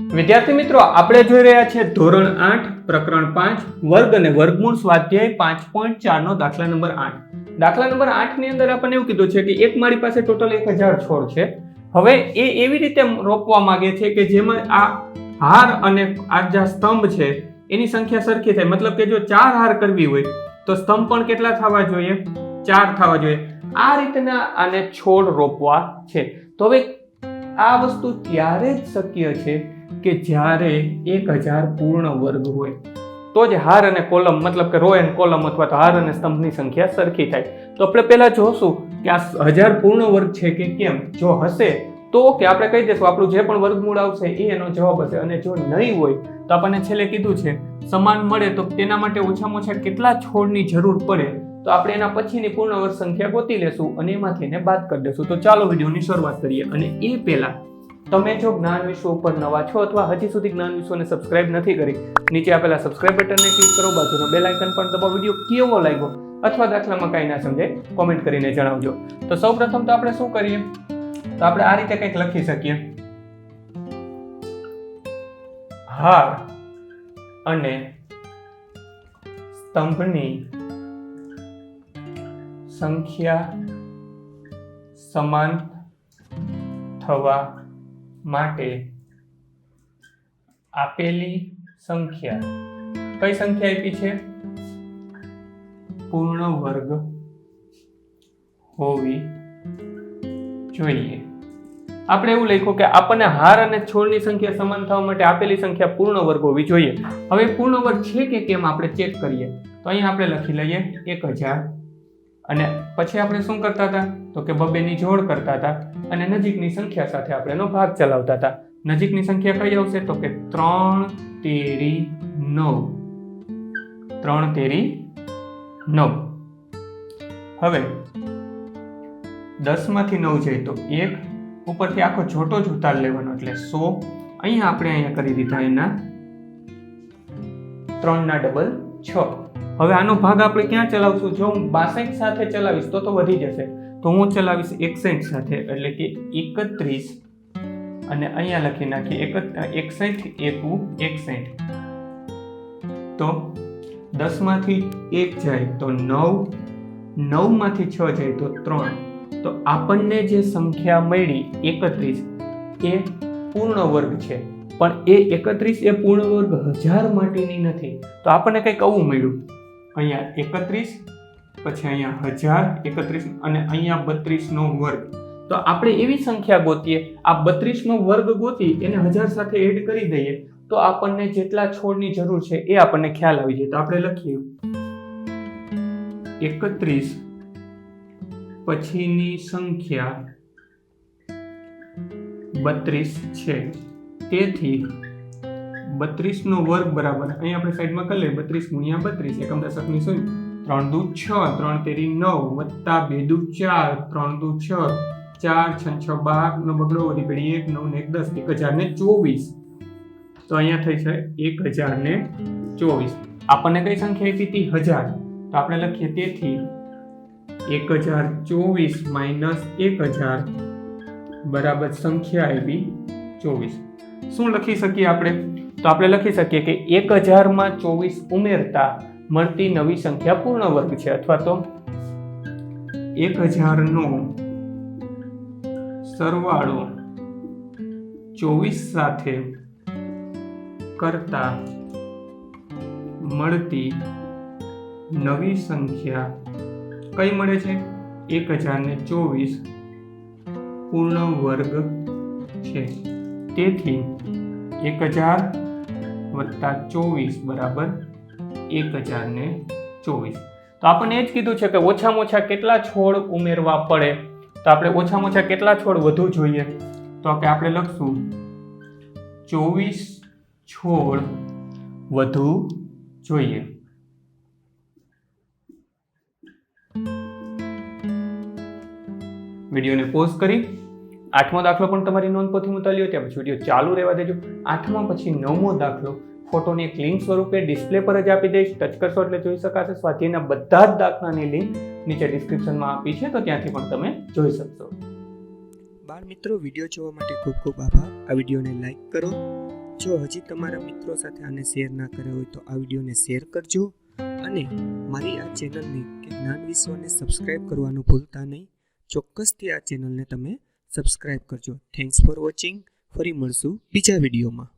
વિદ્યાર્થી મિત્રો, આપણે જોઈ રહ્યા છીએ ધોરણ આઠ, પ્રકરણ પાંચ, વર્ગ અને વર્ગમૂળ સ્વાધ્યાય પાંચ પોઈન્ટ ચારનો દાખલા નંબર આઠ. દાખલા નંબર આઠની અંદર આપણને એવું કીધું છે કે એક મારી પાસે ટોટલ એક હજાર છોડ છે. હવે એ એવી રીતે રોપવા માંગે છે કે જેમાં આ હાર અને આ જે સ્તંભ છે, એની સંખ્યા સરખી થાય. મતલબ કે જો ચાર હાર કરવી હોય, તો સ્તંભ પણ કેટલા થવા જોઈએ? ચાર થવા જોઈએ. આ રીતના આને છોડ રોપવા છે. તો હવે આ વસ્તુ ત્યારે જ શક્ય છે કે જ્યારે એક હજાર પૂર્ણ વર્ગ હોય, તો જ હાર અને કોલમ, મતલબ કે રો એન્ડ કોલમ અથવા તો હાર અને સ્તંભની સંખ્યા સરખી થાય. તો આપણે પહેલાં જોશું કે આ હજાર પૂર્ણ વર્ગ છે કે કેમ? જો હશે, તો કે આપણે કહી દઈશું, આપણું જે પણ વર્ગમૂળ આવશે, એ એનો જવાબ હશે. અને જો નહીં હોય, તો આપણને છેલ્લે કીધું છે, સમાન મળે તો તેના માટે ઓછામાં ઓછા કેટલા છોડની જરૂર પડે? તો આપણે એના પછીની પૂર્ણ વર્ગ સંખ્યા ગોતી લેશું અને એમાંથી એને બાદ કરી દેશું. તો ચાલો વિડીયોની શરૂઆત કરીએ. અને એ પહેલા તમે જો જ્ઞાન વિશ્વ ઉપર નવા છો અથવા હજી સુધી જ્ઞાન વિશ્વને સબસ્ક્રાઇબ નથી કરી, નીચે આપેલા સબસ્ક્રાઇબ બટનને ક્લિક કરો, બાજુનો બેલ આઇકન પણ દબાવો, વીડિયો કેવો લાગ્યો અથવા દાખલામાં કાંઈ ના સમજાય કોમેન્ટ કરીને જણાવજો. તો સૌપ્રથમ તો આપણે શું કરીએ? તો આપણે આ રીતે કંઈક લખી શકીએ. હાર અને સ્તંભની સંખ્યા સમાન થવા માટે આપેલી સંખ્યા. કઈ સંખ્યા આપી છે? પૂર્ણ વર્ગ હોવી જોઈએ. આપણે એવું લખ્યું કે આપણને હાર અને છોડની સંખ્યા સમાન થવા માટે આપેલી સંખ્યા પૂર્ણ વર્ગ હોવી જોઈએ. હવે પૂર્ણ વર્ગ છે કે કેમ આપણે ચેક કરીએ. તો અહીંયા આપણે લખી લઈએ એક હજાર. અને પછી આપણે શું કરતા હતા? તો કે બબેની જોડ કરતા હતા અને નજીકની સંખ્યા સાથે આપણે એનો ભાગ ચલાવતા હતા. નજીકની સંખ્યા કઈ આવશે? તો કે ત્રણ તેરી નવ. ત્રણ તેરી નવ. હવે દસમાંથી નવ જાય તો એક, ઉપરથી આખો છોટો જ ઉતાર લેવાનો એટલે સો. અહીંયા આપણે અહીંયા કરી દીધા એના ત્રણના ડબલ છ. હવે આનો ભાગ આપણે ક્યાં ચલાવશું? જો હું બાસઠ સાથે ચલાવીશ તો તો વધી જશે. તો હું ચલાવીશ એકસઠ સાથે, એટલે કે એકત્રીસ, અને અહીંયા લખી નાખી એક એકસાઈઠ એકુ એકસાઈઠ તો દસમાંથી એક જાય તો નવ, નવમાંથી છ જાય તો ત્રણ. તો આપણને જે સંખ્યા મળી એકત્રીસ એ પૂર્ણ વર્ગ છે, પણ એ એકત્રીસ એ પૂર્ણ વર્ગ હજાર માટેની નથી. તો આપણને કંઈક આવું મળ્યું? અહીંયા એકત્રીસ પછી અહીંયા હજાર એકત્રીસ અને અહીંયા બત્રીસનો વર્ગ. તો આપણે એવી સંખ્યા ગોતીએ, આ બત્રીસનો વર્ગ ગોતી એને હજાર સાથે એડ કરી દઈએ, તો આપણને જેટલા છોડની જરૂર છે એ આપણને ખ્યાલ આવી જાય. તો આપણે લખીએ. એકત્રીસ પછીની સંખ્યા બત્રીસ છે. તેથી બત્રીસનો વર્ગ બરાબર અહીં આપણે સાઈડમાં કરી લઈએ, બત્રીસ ગુણ્યા બત્રીસ, એકમ દશકની શું ત્રણ દુ છ, ત્રણ તેરી નવ, વત્તા બે દુ ચાર, ત્રણ દુ છ, ચાર છ છ બાર, નો બગડો વધી પેઢી એક, નવ ને એક દસ, એક હજાર ને ચોવીસ. તો અહીંયા થઈ છે એક હજાર ને ચોવીસ. આપણને કઈ સંખ્યા આપી હતી? હજાર. તો આપણે લખીએ તેથી. એક હજાર ચોવીસ માઇનસ એક હજાર બરાબર સંખ્યા આવી ચોવીસ. શું લખી શકીએ આપણે? તો આપણે લખી શકીએ કે એક હજારમાં ચોવીસ ઉમેરતા મળતી નવી સંખ્યા પૂર્ણ વર્ગ છે અથવા તો એક હજારનો સરવાળો ચોવીસ સાથે કરતા મળતી નવી સંખ્યા કઈ મળે છે? એક હજાર ને ચોવીસ પૂર્ણ વર્ગ છે. તેથી એક હજાર વત્તા ચોવીસ બરાબર એક હજાર ને ચોવીસ. તો આપણને એ જ કીધું છે કે ઓછામાં ઓછા કેટલા છોડ ઉમેરવા પડે? તો આપણે ઓછામાં ઓછા કેટલા છોડ વધુ જોઈએ? તો કે આપણે લખશું, ચોવીસ છોડ વધુ જોઈએ. વિડીયોને પોઝ કરી. આઠમો દાખલો પણ તમારી નોંધપોથી મુતાલી લો ત્યાં પછી વીડિયો ચાલુ રહેવા દેજો. આઠમા પછી નવમો દાખલો ફોટોની એક લિંક સ્વરૂપે ડિસ્પ્લે પર જ આપી દઈશ. ટચ કરશો એટલે જોઈ શકાશે. સ્વાધ્યાયના બધા જ દાખલાની લિંક નીચે ડિસ્ક્રિપ્શનમાં આપી છે, તો ત્યાંથી પણ તમે જોઈ શકશો. બાળ મિત્રો વીડિયો જોવા માટે ખૂબ ખૂબ આભાર. આ વિડીયોને લાઇક કરો. જો હજી તમારા મિત્રો સાથે આને શેર ના કર્યો હોય તો આ વિડીયોને શેર કરજો. અને મારી આ ચેનલને કે જ્ઞાન વિશ્વને સબસ્ક્રાઇબ કરવાનું ભૂલતા નહીં. ચોક્કસથી આ ચેનલને તમે સબસ્ક્રાઇબ કરજો. થેન્ક્સ ફોર વોચિંગ ફરી મળશું બીજા વિડીયોમાં.